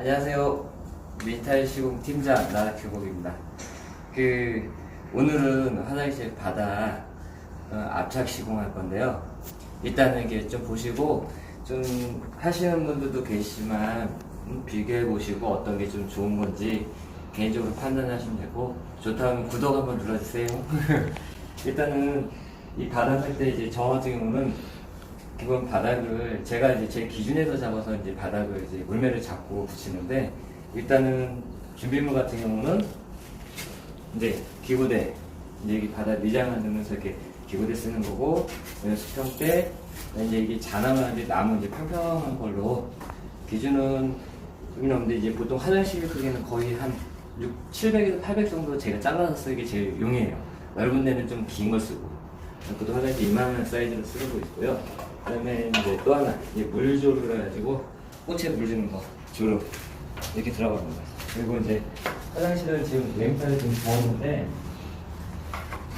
안녕하세요. 미탈 시공 팀장 나라규국입니다. 그 오늘은 화장실 바닥 어, 압착 시공할 건데요. 일단은 이게 좀 보시고 좀 하시는 분들도 계시지만 음, 비교해 보시고 어떤 게 좀 좋은 건지 개인적으로 판단하시면 되고 좋다면 구독 한번 눌러주세요. 일단은 이 바닥 할때 이제 저 같은 경우는 기본 바닥을 제가 이제 제 기준에서 잡아서 이제 바닥을 이제 물매를 잡고 붙이는데 일단은 준비물 같은 경우는 이제 기고대 이제 이 바닥 미장하면서 이렇게 기고대 쓰는 거고 수평대 그다음에 이제 이게 자나만 이제 남은 이제 평평한 걸로 기준은 좀 넘는데 이제 보통 화장실 크기는 거의 한 6, 700에서 800 정도 제가 잘라서 쓰기 제일 용이해요. 넓은 데는 좀긴거 쓰고 보통 화장실 이만한 사이즈로 쓰고 있고요. 그다음에 이제 또 하나 이제 물조를 해가지고 꽃에 물 주는 거 조로 이렇게 들어가는 거예요. 그리고 이제 화장실은 지금 레미탈을 좀 부었는데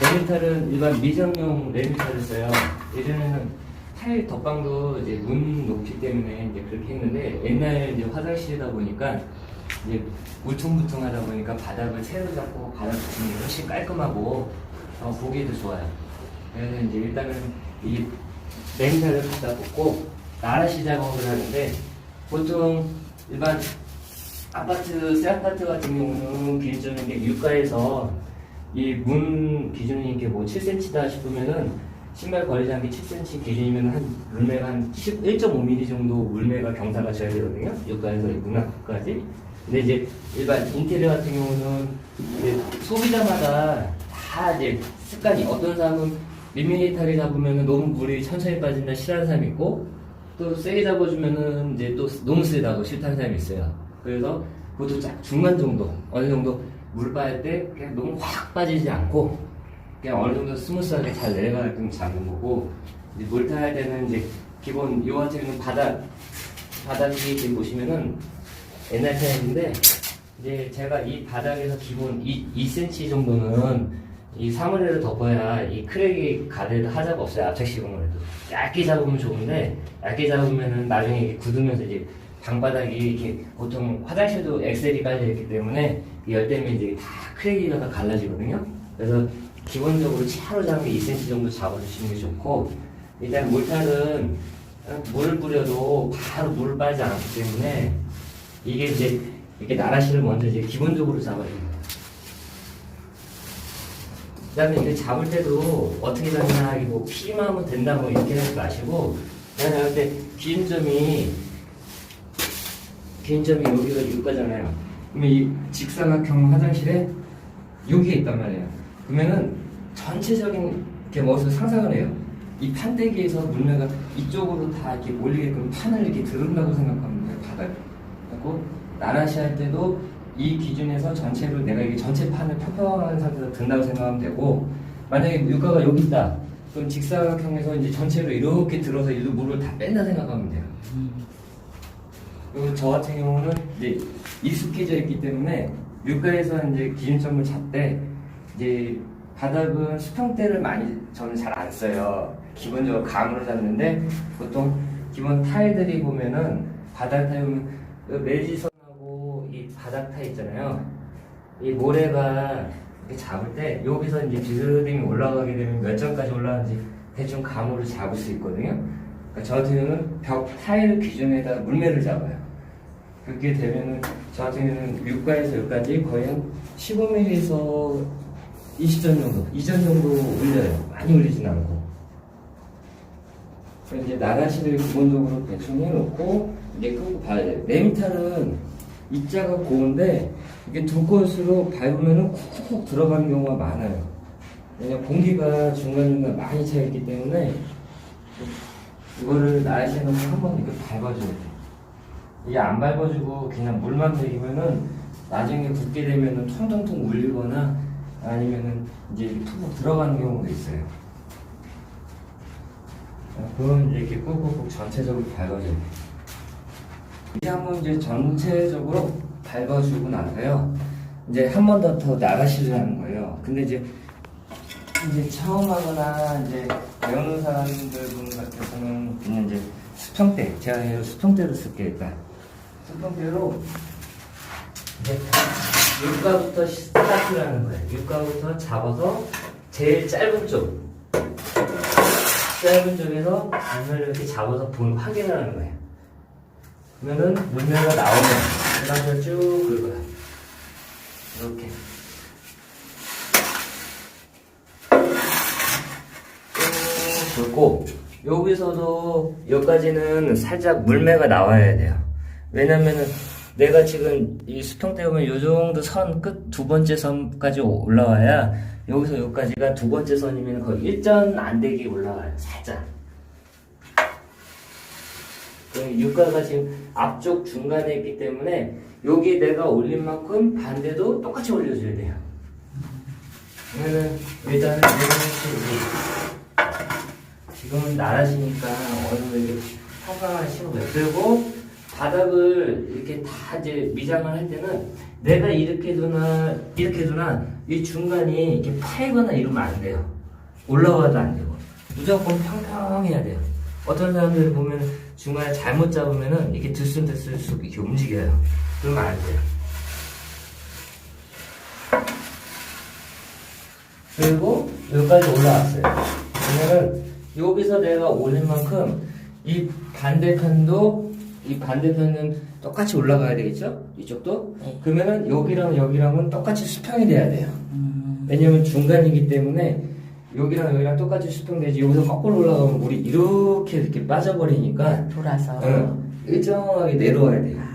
레미탈은 일반 미정용 레미탈을 써요. 예전에는 타일 덧방도 이제 문 높이 때문에 이제 그렇게 했는데 옛날에 이제 화장실이다 보니까 이제 울퉁불퉁하다 보니까 바닥을 새로 잡고 바닥 붙이는 게 훨씬 깔끔하고 어, 보기도 좋아요. 그래서 이제 일단은 이 레미탈을 갖다 붓고 나라시 작업을 하는데 보통 일반 아파트, 새 아파트 같은 경우는 기준적인 게 유가에서 이 문 기준이 이게 뭐 7cm다 싶으면은 신발 거리장 게 7cm 기준이면 한 물매가 한 1.5mm 정도 물매가 경사가 져야 되거든요. 유가에서 문 앞까지. 근데 이제 일반 인테리어 같은 경우는 소비자마다 다 이제 습관이 어떤 사람은 밀 리미터를 잡으면은 너무 물이 천천히 빠진다 싫어하는 사람이 있고 또 세게 잡아주면은 이제 또 너무 세다고 싫다는 사람이 있어요. 그래서 그것도 딱 중간 정도 어느 정도 물 빠질 때 그냥 너무 확 빠지지 않고 그냥 어느 정도 스무스하게 잘 내려가게끔 잡는 거고 이제 물 타야 되는 이제 기본 요 같은 경우는 바닥 바닥이 지금 보시면은 옛날 타입인데 이제 제가 이 바닥에서 기본 2, 2cm 정도는 이 사물에를 덮어야 이 크랙이 가려도 하자가 없어요. 압착 시공을 해도. 얇게 잡으면 좋은데 얇게 잡으면은 나중에 이게 굳으면서 이제 방바닥이 이렇게 보통 화장실도 엑셀이 깔려 있기 때문에 이열 때문에 이제 다 크랙이가 갈라지거든요. 그래서 기본적으로 차로 게 2cm 정도 잡아주시는 게 좋고 일단 몰탈은 물을 뿌려도 바로 물을 빠지지 않기 때문에 이게 이제 이렇게 나라시를 먼저 이제 기본적으로 잡아줍니다. 그 다음에 이제 잡을 때도 어떻게 잡냐, 이거 뭐 피만 하면 된다, 뭐 이렇게 하지 마시고, 그냥 잡을 때 기준점이, 기준점이 여기가 6가잖아요. 그러면 이 직사각형 화장실에 여기에 있단 말이에요. 그러면은 전체적인 게 머릿속에 상상을 해요. 이 판때기에서 물매가 이쪽으로 다 이렇게 몰리게끔 판을 이렇게 들은다고 생각하면 돼요, 바닥에. 그리고 나라시 할 때도 이 기준에서 전체로 내가 이게 전체 판을 평평한 상태에서 든다고 생각하면 되고 만약에 육가가 여기 있다. 그럼 직사각형에서 이제 전체로 이렇게 들어서 물을 다 뺀다 생각하면 돼요. 그리고 저 같은 경우는 이제 익숙해져 있기 때문에 육가에서 이제 기준점을 잡되 이제 바닥은 수평대를 많이 저는 잘 안 써요. 기본적으로 감으로 잡는데 보통 기본 타일들이 보면은 바닥 타일 보면 이 바닥 타일 있잖아요. 이 모래가 이렇게 잡을 때 여기서 이제 비스듬히 올라가게 되면 몇 점까지 올라가는지 대충 감으로 잡을 수 있거든요. 그러니까 저 같은 경우는 벽 타일 기준에다 물매를 잡아요. 그렇게 되면은 저 같은 경우는 육가에서 여기까지 거의 한 15mm에서 20점 정도, 2점 정도 올려요. 많이 올리진 않고. 그래서 이제 나가시를 기본적으로 대충 해놓고 이제 끄고 봐야 돼요. 레미탈은 입자가 고운데 이게 두꺼울수록 밟으면은 쿡쿡 들어가는 경우가 많아요. 왜냐면 공기가 중간중간 많이 차 있기 때문에 이거를 놓고 한번 이렇게 밟아줘야 돼요. 이게 안 밟아주고 그냥 물만 먹이면은 나중에 굳게 되면은 통통통 울리거나 아니면은 이제 툭툭 들어가는 경우도 있어요. 그건 이렇게 꾹꾹꾹 전체적으로 밟아줘요. 이제 한번 이제 전체적으로 밟아주고 나서요. 이제 한 번 더 더 나가시려 하는 거예요. 근데 이제 이제 처음 하거나 이제 배우는 사람들 분 같아서는 그냥 이제 수평대 제가 얘를 수평대로 쓸게요 일단 수평대로 이제 육가부터 스타트를 하는 거예요. 육가부터 잡아서 제일 짧은 쪽. 짧은 쪽에서 반을 이렇게 잡아서 본 확인을 하는 거예요. 그러면은 물매가 나오면 그 다음에 쭉 긁어요. 이렇게. 쭉 긁고 여기서도 여기까지는 살짝 물매가 나와야 돼요. 왜냐면은 내가 지금 이 수평 때보면 요 정도 선 끝 두 번째 선까지 올라와야 여기서 여기까지가 두 번째 선이면 거의 일전 안 되게 올라와요. 살짝. 그 육가가 지금 앞쪽 중간에 있기 때문에 여기 내가 올린 만큼 반대도 똑같이 올려줘야 돼요. 그러면은 일단은 이렇게 지금은 나라시니까 어느 정도 이렇게 평평한 신호가 그리고 바닥을 이렇게 다 이제 미장을 할 때는 내가 이렇게 두나 이렇게 두나 이 중간이 이렇게 파이거나 이러면 안 돼요. 올라와도 안 되고 무조건 평평해야 돼요. 어떤 사람들 보면 중간에 잘못 잡으면은 이렇게 들쑥들쑥 이렇게 움직여요. 그러면 안 돼요. 그리고 여기까지 올라왔어요. 그러면은 여기서 내가 올린 만큼 이 반대편도 이 반대편은 똑같이 올라가야 되겠죠? 이쪽도? 네. 그러면은 여기랑 여기랑은 똑같이 수평이 돼야 돼요. 음, 왜냐면 중간이기 때문에 여기랑 여기랑 똑같이 수평되지 여기서 거꾸로 올라가면 물이 이렇게 이렇게 빠져버리니까 돌아서. 응, 일정하게 내려와야 돼요.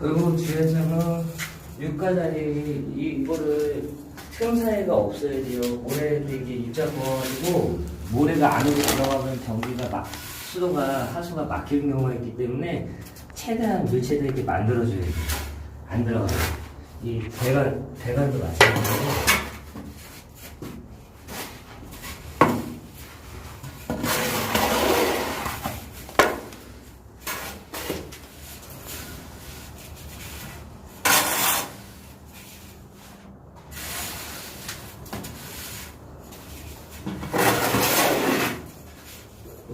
그리고 주변에서는 육가자리 이거를 틈 사이가 없어야 돼요. 모래도 이게 입자권이고 모래가 안으로 들어가면 경기가 막 수도가 하수가 막히는 경우가 있기 때문에 최대한 물체도 이렇게 만들어줘야 돼요. 안 들어가요. 이 배관 배관도 마찬가지고.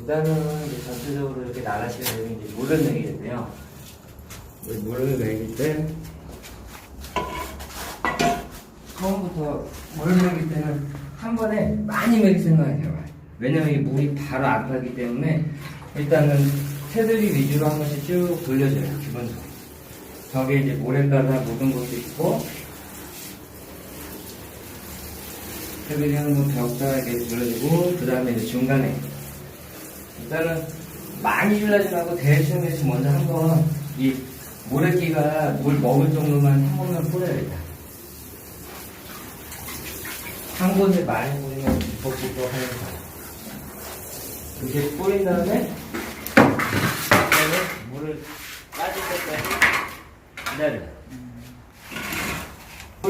일단은 이제 전체적으로 이렇게 나가시게 되면 이제 내게 되는데요. 이제 물을 내길 때 처음부터 물을 내길 때는 한 번에 많이 매길 생각해요. 왜냐면 이 물이 바로 안 가기 때문에 일단은 테두리 위주로 한 번씩 쭉 돌려줘요. 기본적으로. 벽에 이제 모래가루가 묻은 곳도 있고 테두리 한번 벽다 이렇게 돌려주고 그 다음에 이제 중간에 일단은 많이 말고 대충 대충 먼저 한번 이 모래끼가 물 먹을 정도만 한 번만 뿌려야 겠다한 곳에 많이 뿌리면 부쩍부쩍 하는 거야. 이렇게 뿌린 다음에 그다음에 물을 빠질 때까지 기다려요.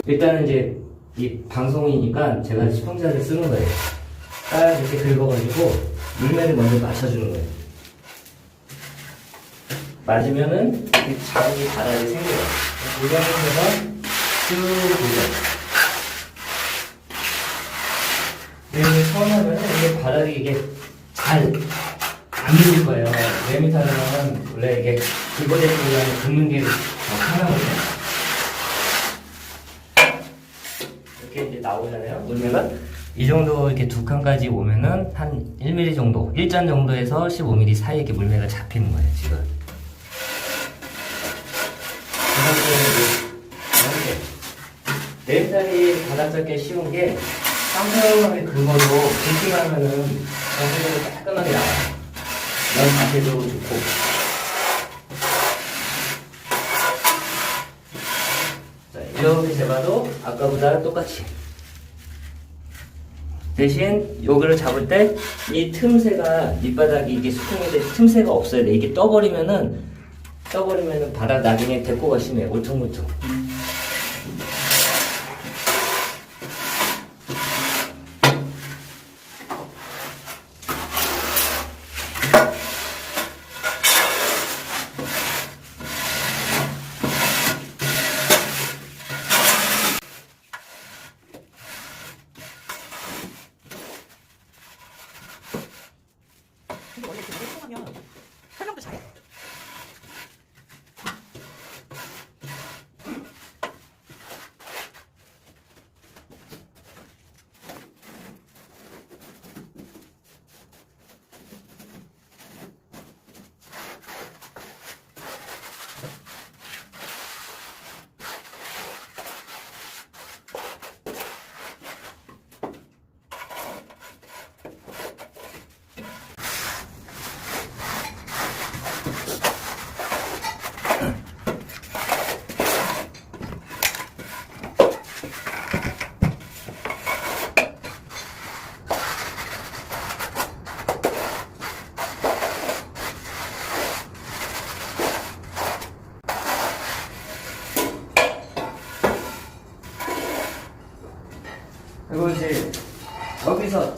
일단은 이제 이 방송이니까 제가 시청자를 쓰는 거예요. 딱 이렇게 긁어가지고 물매를 먼저 맞춰주는 거예요. 맞으면은 이 자국이 바닥에 생겨요. 고정해서 쭉 돌려요. 네, 처음 하면은 이게 바닥이 이게 잘 안 밀릴 거예요. 레미타르는 원래 이게 기본적으로 긁는 게더 편하거든요. 이렇게 이제 나오잖아요. 물매가 이 정도 이렇게 두 칸까지 오면은 한 1mm 정도, 일잔 정도에서 15mm 사이에 이렇게 물매가 잡히는 거예요, 지금. 내살이 바닥 잡기 쉬운 게 깜깜하게 긁어도 긁기만 하면은 전체적으로 깔끔하게 나와요. 면 자체도 좋고. 자, 이렇게 재봐도 아까보다 똑같이 대신 요거를 잡을 때 이 틈새가 밑바닥이 이게 수평이 돼 틈새가 없어야 돼. 이게 떠버리면은 떠버리면은 바닥 나중에 데코가 심해 울퉁불퉁.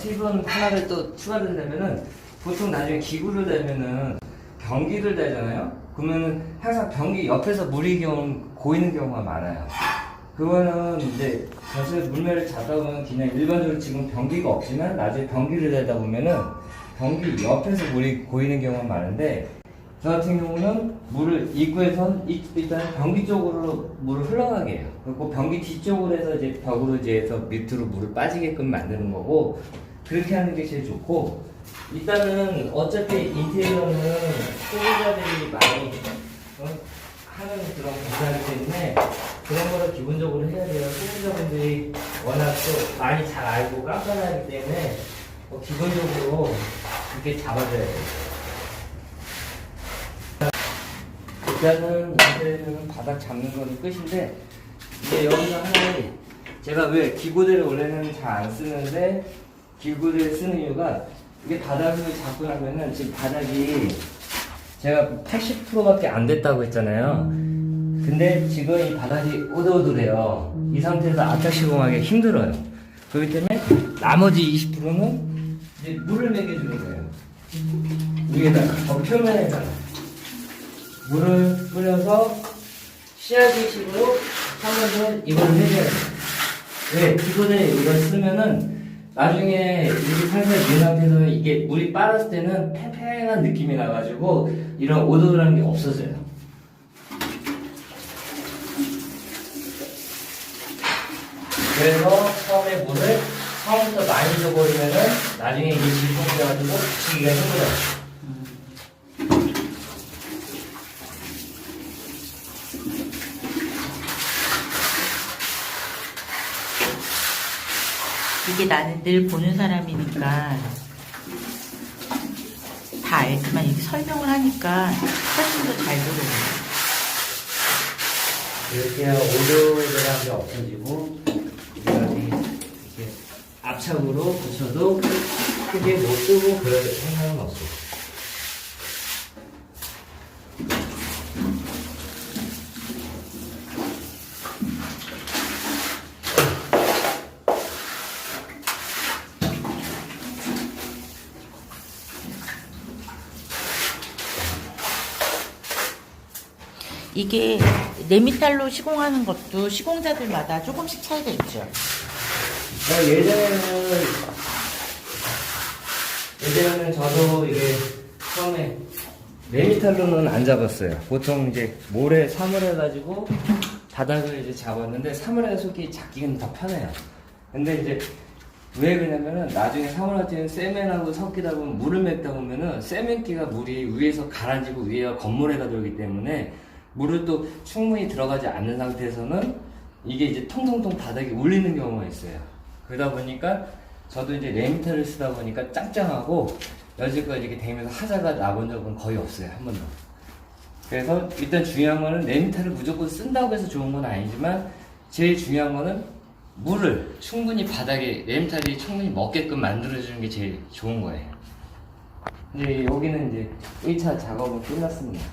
팁은 하나를 또 추가를 내면은 보통 나중에 기구를 대면은 변기를 대잖아요. 그러면은 항상 변기 옆에서 물이 경우 고이는 경우가 많아요. 그거는 이제 사실 물매를 잡다 보면 그냥 일반적으로 지금 변기가 없지만 나중에 변기를 대다 보면은 변기 옆에서 물이 고이는 경우가 많은데 저 같은 경우는 물을 입구에서 이- 일단 변기 쪽으로 물을 흘러가게 해요. 그리고 변기 뒤쪽으로 해서 이제 벽으로 이제 해서 밑으로 물을 빠지게끔 만드는 거고 그렇게 하는 게 제일 좋고 일단은 어차피 인테리어는 소비자들이 많이 어, 하는 그런 공사이기 때문에 그런 거를 기본적으로 해야 돼요. 소비자분들이 워낙 또 많이 잘 알고 깜깜하기 때문에 어, 기본적으로 그렇게 잡아줘야 돼요. 일단은 인테리어는 바닥 잡는 거는 끝인데 이제 여기서 하나의 제가 왜 기고대를 원래는 잘 안 쓰는데 기고대를 쓰는 이유가 이게 바닥을 잡고 나면은 지금 바닥이 제가 80%밖에 안 됐다고 했잖아요. 근데 지금 이 바닥이 오돌오돌해요. 이 상태에서 압착 시공하기 힘들어요. 그렇기 때문에 나머지 20%는 이제 물을 먹여주는 거예요. 위에다가 저 표면에다가 물을 뿌려서 씨앗식으로 하면서 이걸 해줘야 돼요. 왜? 이거를 이걸 쓰면은 나중에 이렇게 살살 민 상태에서 이게 물이 빨았을 때는 팽팽한 느낌이 나가지고 이런 오돌오돌한 게 없어져요. 그래서 처음에 물을 처음부터 많이 줘버리면은 나중에 이게 질풍돼가지고 붙이기가 힘들어요. 이게 나는 늘 보는 사람이니까 다 알지만 이렇게 설명을 하니까 훨씬 더 잘 들어요. 이렇게 오돌오돌한 게 없어지고 이렇게 압착으로 붙여도 크게 못 뜨고 그럴 이게 네미탈로 시공하는 것도 시공자들마다 조금씩 차이가 있죠. 어, 예전에는 예전에는 저도 이게 처음에 네미탈로는 안 잡았어요. 보통 이제 모래 사물 해가지고 바닥을 이제 잡았는데 사물에 속이 잡기는 더 편해요. 근데 이제 왜 그러냐면은 나중에 사물 같은 경우는 세면하고 섞이다 보면 물을 맺다 보면은 세면기가 물이 위에서 가라앉고 위에가 건물에가 들기 때문에 물을 또 충분히 들어가지 않는 상태에서는 이게 이제 통통통 바닥에 울리는 경우가 있어요. 그러다 보니까 저도 이제 레미터를 쓰다 보니까 짱짱하고 여지껏 이렇게 되면서 하자가 나본 적은 거의 없어요. 한 번도. 그래서 일단 중요한 거는 레미터를 무조건 쓴다고 해서 좋은 건 아니지만 제일 중요한 거는 물을 충분히 바닥에 레임탈이 충분히 먹게끔 만들어주는 게 제일 좋은 거예요. 이제 여기는 이제 1차 작업은 끝났습니다.